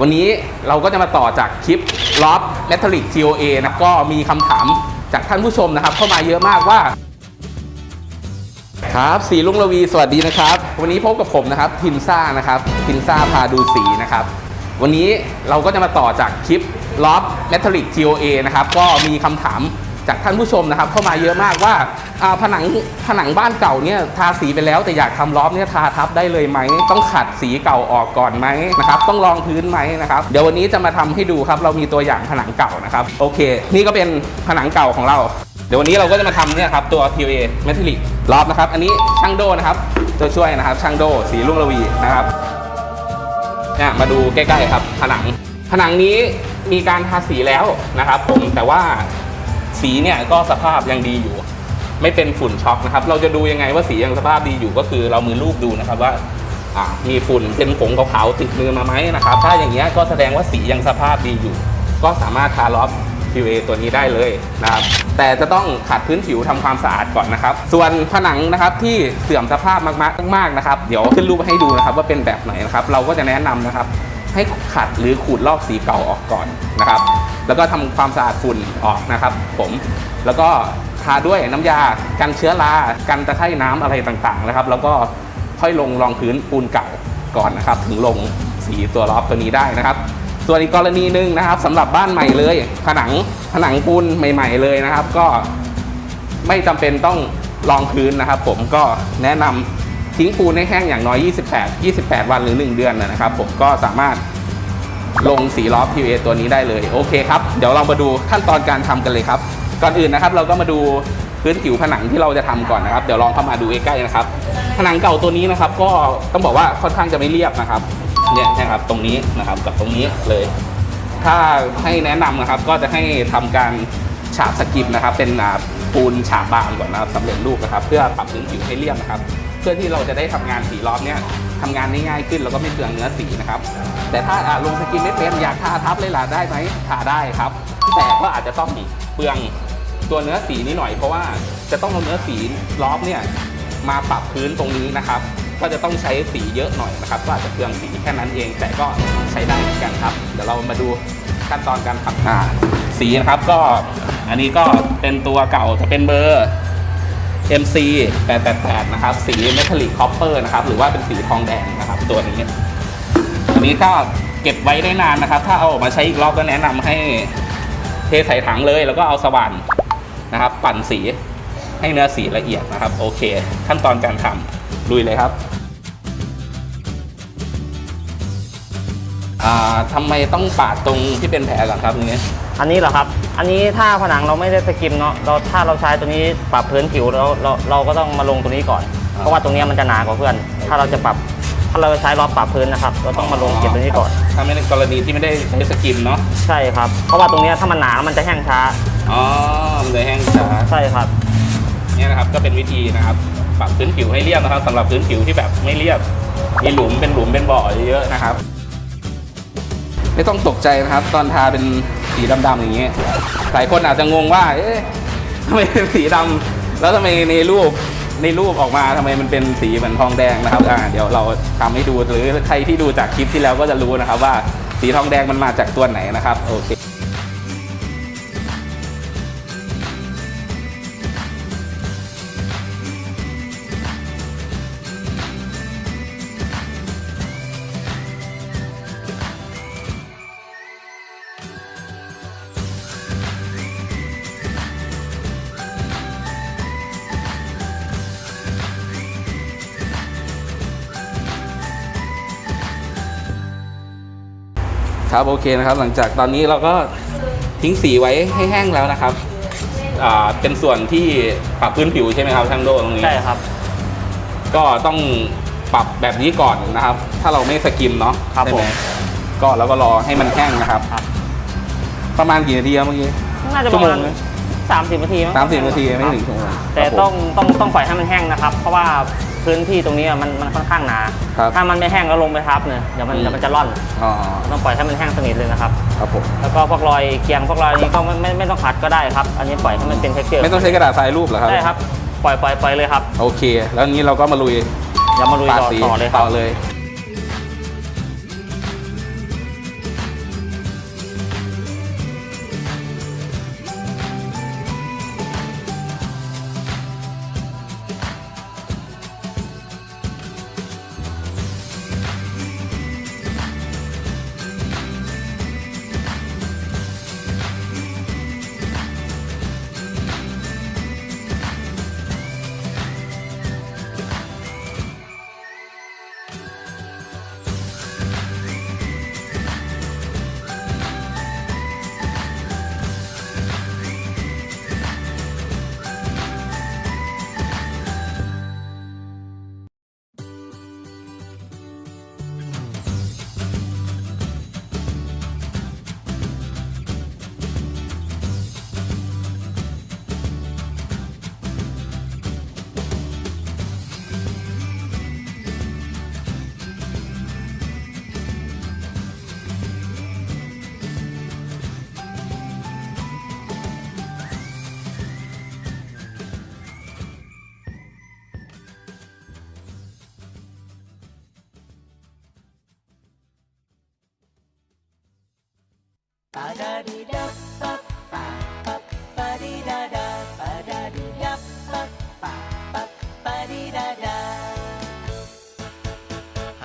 วันนี้เราก็จะมาต่อจากคลิปล็อบแมทริก TOA นะก็มีคำถามจากท่านผู้ชมนะครับ เข้ามาเยอะมากว่า ครับสีลุงระวีสวัสดีนะครับ วันนี้พบกับผมนะครับพินซ่านะครับพินซ่าพาดูสีนะครับ วันนี้เราก็จะมาต่อจากคลิปล็อบแมทริก TOA นะครับก็มีคำถาม จากท่านผู้ชมนะครับ เข้ามาเยอะมากว่าผนังผนังบ้านเก่าเนี่ยทาสีไปแล้วแต่อยากทำล็อบเนี่ยทาทับได้เลยไหม ต้องขัดสีเก่าออกก่อนไหมนะครับต้องรองพื้นไหมนะครับเดี๋ยววันนี้จะมาทำให้ดูครับ เรามีตัวอย่างผนังเก่านะครับโอเค นี่ก็เป็นผนังเก่าของเรา เดี๋ยววันนี้เราก็จะมาทำเนี่ยครับตัว TOA m e t a l l i c รอบนะครับ อันนี้ช่างโดนะครับตัวช่วยนะครับช่างโดสีรุ่งระวีนะครับเนี่ยมาดูใกล้ๆครับผนังผนังนี้มีการทาสีแล้วนะครับผมแต่ว่า สีเนี่ยก็สภาพยังดีอยู่ ไม่เป็นฝุ่นช็อกนะครับ เราจะดูยังไงว่าสียังสภาพดีอยู่ก็คือเรามือลูบดูนะครับว่ามีฝุ่นเป็นผงขาวๆติดมือมาไหมนะครับ ถ้าอย่างเงี้ยก็แสดงว่าสียังสภาพดีอยู่ ก็สามารถทาล็อบ PVA ตัวนี้ได้เลยนะครับ แต่จะต้องขัดพื้นผิวทำความสะอาดก่อนนะครับ ส่วนผนังนะครับที่เสื่อมสภาพมากๆมากๆนะครับ เดี๋ยวขึ้นรูปให้ดูนะครับว่าเป็นแบบไหนนะครับ เราก็จะแนะนำนะครับ ให้ขัดหรือขูดลอกสีเก่าออกก่อนนะครับ แล้วก็ทำความสะอาดฝุ่นออกนะครับ ผมแล้วก็ทาด้วยน้ำยากันเชื้อรากันตะไคร่น้ำอะไรต่างๆนะครับ แล้วก็ค่อยลงรองพื้นปูนเก่าก่อนนะครับ ถึงลงสีตัวล็อบตัวนี้ได้นะครับส่วนอีกกรณีหนึ่งนะครับสำหรับบ้านใหม่เลย ผนังผนังปูนใหม่ ๆ เลยนะครับ ก็ไม่จำเป็นต้องรองพื้นนะครับ ผมก็แนะนำ ทิ้งปูนให้แห้งอย่างน้อย 28 28 วันหรือ 1 เดือนนะครับ ผมก็สามารถลงสีล้อ PVA ตัวนี้ได้เลย โอเคครับ เดี๋ยวเรามาดูขั้นตอนการทำกันเลยครับ ก่อนอื่นนะครับ เราก็มาดูพื้นผิวผนังที่เราจะทำก่อนนะครับ เดี๋ยวลองเข้ามาดูใกล้ๆนะครับ ผนังเก่าตัวนี้นะครับ ก็ต้องบอกว่าค่อนข้างจะไม่เรียบนะครับ เนี่ยนะครับ ตรงนี้นะครับกับตรงนี้เลย ถ้าให้แนะนำนะครับ ก็จะให้ทำการฉาบสกิมนะครับ เป็นปูนฉาบบางก่อนนะครับสำเร็จรูปนะครับ เพื่อปรับพื้นผิวให้เรียบนะครับ พื่อที่เราจะได้ทำงานสีรอบเนี่ยทำงานได้ง่ายขึ้นแล้วก็ไม่เปลืองเนื้อสีนะครับ แต่ถ้าลงสกิมไม่เป็นอยากทาทับเลยล่ะได้ไหมทาได้ครับ แต่ก็อาจจะต้องเปลืองตัวเนื้อสีนิดหน่อยเพราะว่าจะต้องเอาเนื้อสีรอบเนี่ยมาปรับพื้นตรงนี้นะครับ ก็จะต้องใช้สีเยอะหน่อยนะครับ ก็อาจจะเปลืองสีแค่นั้นเอง แต่ก็ใช้ได้เหมือนกันครับ เดี๋ยวเรามาดูขั้นตอนการทำอ่าสีนะครับ ก็อันนี้ก็เป็นตัวเก่าจะเป็นเบอร์ MC 888นะครับสีเมทัลลิกคอปเปอร์นะครับหรือว่าเป็นสีทองแดงนะครับตัวนี้อันนี้ก็เก็บไว้ได้นานนะครับ ถ้าเอาออกมาใช้อีกรอบก็แนะนำให้เทใส่ถังเลย แล้วก็เอาสว่านนะครับ ปั่นสีให้เนื้อสีละเอียดนะครับ โอเค ขั้นตอนการทำลุยเลยครับ อ่าทำไมต้องปาดตรงที่เป็นแผลก่อนครับตรงนี้อันนี้เหรอครับ อันนี้ถ้าผนังเราไม่ได้สกิมเนาะเราถ้าเราใช้ตัวนี้ปรับพื้นผิวเราเราเราก็ต้องมาลงตัวนี้ก่อนอ่าเพราะว่าตรงเนี้ยมันจะหนากว่าเพื่อน ถ้าเราจะปรับถ้าเราจะใช้ล้อปรับพื้นนะครับ เราต้องมาลงเก็บตัวนี้ก่อน ถ้าไม่ในกรณีที่ไม่ได้ใช้สกิมเนาะใช่ครับ เพราะว่าตรงเนี้ยถ้ามันหนามันจะแห้งช้า อ๋อมันเลยแห้งช้าใช่ครับ เนี่ยนะครับก็เป็นวิธีนะครับ ปรับพื้นผิวให้เรียบนะครับสำหรับพื้นผิวที่แบบไม่เรียบมีหลุมเป็นหลุมเป็นบ่อเยอะๆนะครับ ไม่ต้องตกใจนะครับ ตอนทาเป็นสีดำๆอย่างเงี้ยหลายคนอาจจะงงว่า เอ๊ะทำไมเป็นสีดำแล้วทำไมในรูปในรูปออกมาทำไมมันเป็นสีเหมือนทองแดงนะครับอ่าเดี๋ยวเราทำให้ดูหรือใครที่ดูจากคลิปที่แล้วก็จะรู้นะครับว่าสีทองแดงมันมาจากตัวไหนนะครับโอเค ครับโอเคนะครับ หลังจากตอนนี้เราก็ทิ้งสีไว้ให้แห้งแล้วนะครับอ่าเป็นส่วนที่ปรับพื้นผิวใช่ไหมครับช่างโดตรงนี้ ใช่ครับ ก็ต้องปรับแบบนี้ก่อนนะครับ ถ้าเราไม่สกิมเนาะครับใช่ไหผมก็แล้วก็รอให้มันแห้งนะครับ ครับ ประมาณกี่นาทีครับเมื่อกี้ น่าจะปชั่วระโมมางณไหม สามสิบนาทีมั้งสามสิบนาทีไม่ถึงชั่วโมงแต่ครับผมต้องต้องต้องปล่อยให้มันแห้งนะครับ เพราะว่า พื้นที่ตรงนี้มันมันค่อนข้างหนา ครับถ้ามันไม่แห้งแล้วลงไปทับเนี่ยเดี๋ยวมันอืม เดี๋ยวมันจะร่อนอ๋อต้องปล่อยให้มันแห้งสนิทเลยนะครับ ครับผมแล้วก็พวกรอยเกียงพวกรอยนี้ก็ไม่ไม่ไม่ต้องขัดก็ได้ครับ อันนี้ปล่อยให้มันเป็นเท็กเจอร์ไม่ต้องใช้กระดาษทรายรูปเหรอครับได้ครับ ปล่อยปล่อยปล่อยเลยครับ โอเค แล้วนี้เราก็มาลุยอย่ามาลุยปาดต่อสีต่อเลยครับ ต่อเลย da da dee da